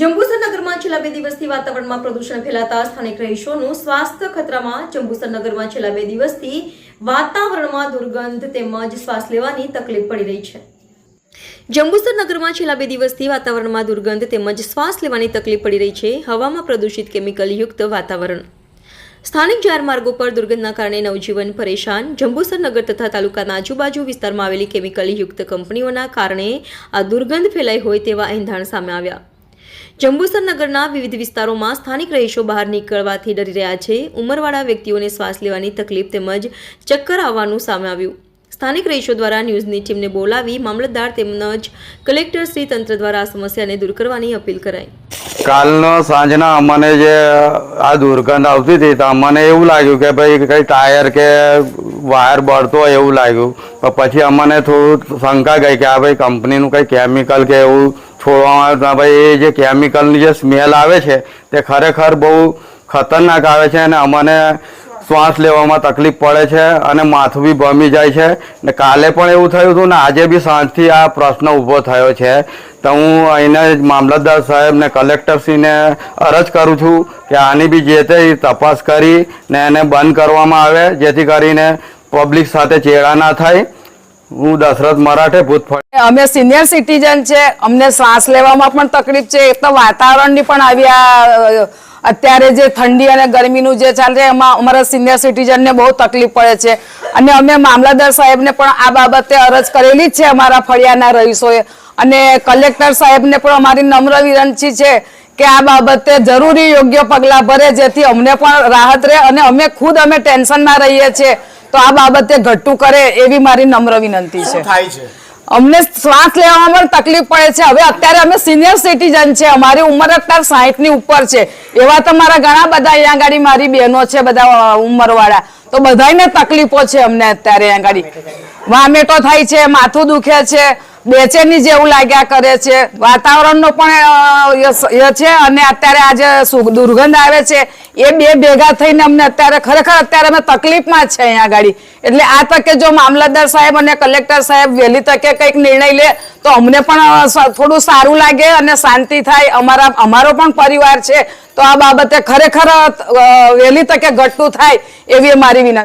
જંબુસર નગરમાં છેલ્લા બે દિવસથી વાતાવરણમાં પ્રદૂષણ ફેલાતા સ્થાનિક રહીશોનું સ્વાસ્થ્ય ખતરામાં. જંબુસર નગરમાં છેલ્લા બે દિવસથી વાતાવરણમાં દુર્ગંધ તેમજ શ્વાસ લેવાની તકલીફ પડી રહી છે. જંબુસર નગરમાં છેલ્લા બે દિવસથી વાતાવરણમાં દુર્ગંધ તેમજ શ્વાસ લેવાની તકલીફ પડી રહી છે. હવામાં પ્રદૂષિત કેમિકલયુક્ત વાતાવરણ. સ્થાનિક જાહેર માર્ગો પર દુર્ગંધના કારણે નવજીવન પરેશાન. જંબુસર નગર તથા તાલુકાના આજુબાજુ વિસ્તારમાં આવેલી કેમિકલયુક્ત કંપનીઓના કારણે આ દુર્ગંધ ફેલાઈ હોય તેવા એંધાણ સામે આવ્યા. જંબુસર નગરના વિવિધ વિસ્તારોમાં સ્થાનિક રહીશો બહાર નીકળવાથી ડરી રહ્યા છે. ઉંમરવાળા વ્યક્તિઓને શ્વાસ લેવાની તકલીફ તેમજ ચક્કર આવવાનું સામે આવ્યું. સ્થાનિક રહીશો દ્વારા ન્યૂઝની ટીમને બોલાવી મામલતદાર તેમજ કલેક્ટર શ્રી તંત્ર દ્વારા આ સમસ્યાને દૂર કરવાની અપીલ કરાઈ. કાલનો સાંજના અમને જે આ દુર્ગંધ આવતી હતી તો અમને એવું લાગ્યું કે ભાઈ કઈ ટાયર કે વાયર બળતો હોય એવું લાગ્યું. પછી અમને થોડું શંકા ગઈ કે આ ભાઈ કંપનીનું કંઈ કેમિકલ કે એવું છોડવામાં ભાઈ એ જે કેમિકલની જે સ્મેલ આવે છે, તે ખરેખર બહુ ખતરનાક આવે છે અને અમને શ્વાસ લેવામાં તકલીફ પડે છે અને માથું બી ભમી જાય છે. ને કાલે પણ એવું થયું હતું ને આજે બી સાંજથી આ પ્રશ્ન ઊભો થયો છે. તો હું અહીંને મામલતદાર સાહેબને કલેક્ટરશ્રીને અરજ કરું છું કે આની બી જે તે તપાસ કરી ને એને બંધ કરવામાં આવે, જેથી કરીને પબ્લિક સાથે ચેડા ના થાય. હું દશરથ મરાઠે ભૂતફળ અમે સિનિયર સિટીઝન છે, અમને શ્વાસ લેવામાં પણ તકલીફ છે. એક તો વાતાવરણની પણ આવી આ અત્યારે જે ઠંડી અને ગરમીનું જે ચાલે, એમાં અમારા સિનિયર સિટીઝનને બહુ તકલીફ પડે છે. અને અમે મામલતદાર સાહેબને પણ આ બાબતે અરજ કરેલી જ છે અમારા ફળિયાના રહીશોએ. અને કલેક્ટર સાહેબને પણ અમારી નમ્ર વિનંતી છે કે આ બાબતે જરૂરી યોગ્ય પગલાં ભરે, જેથી અમને પણ રાહત રહે અને અમે ખુદ અમે ટેન્શનમાં રહીએ છીએ. તો આ બાબતે ઘટ્ટું કરે એવી મારી નમ્ર વિનંતી છે. થાય છે? અમને શ્વાસ લેવામાં પણ તકલીફ પડે છે. હવે અત્યારે અમે સિનિયર સિટીઝન છે. અમારી ઉંમર અત્યારે સાહીઠની ઉપર છે. એવા તો મારા ઘણા બધા અહીંયા ગાડી મારી બહેનો છે બધા ઉંમરવાળા. તો બધાને તકલીફો છે અમને અત્યારે અહીંયા ગાડી. વામેટો થાય છે માથું દુખે છે. બેચેની જેવું લાગ્યા કરે છે. વાતાવરણનો પણ એ છે અને અત્યારે આજે દુર્ગંધ આવે છે. એ બે ભેગા થઈને અમને અત્યારે ખરેખર અત્યારે અમે તકલીફમાં છે અહીંયા ગાડી. એટલે આ તકે જો મામલતદાર સાહેબ અને કલેક્ટર સાહેબ વહેલી તકે કંઈક નિર્ણય લે, તો અમને પણ થોડું સારું લાગે અને શાંતિ થાય. અમારા, અમારો પણ પરિવાર છે. તો આ બાબતે ખરેખર વહેલી તકે ઘટતું થાય એવી મારી વિનંતી.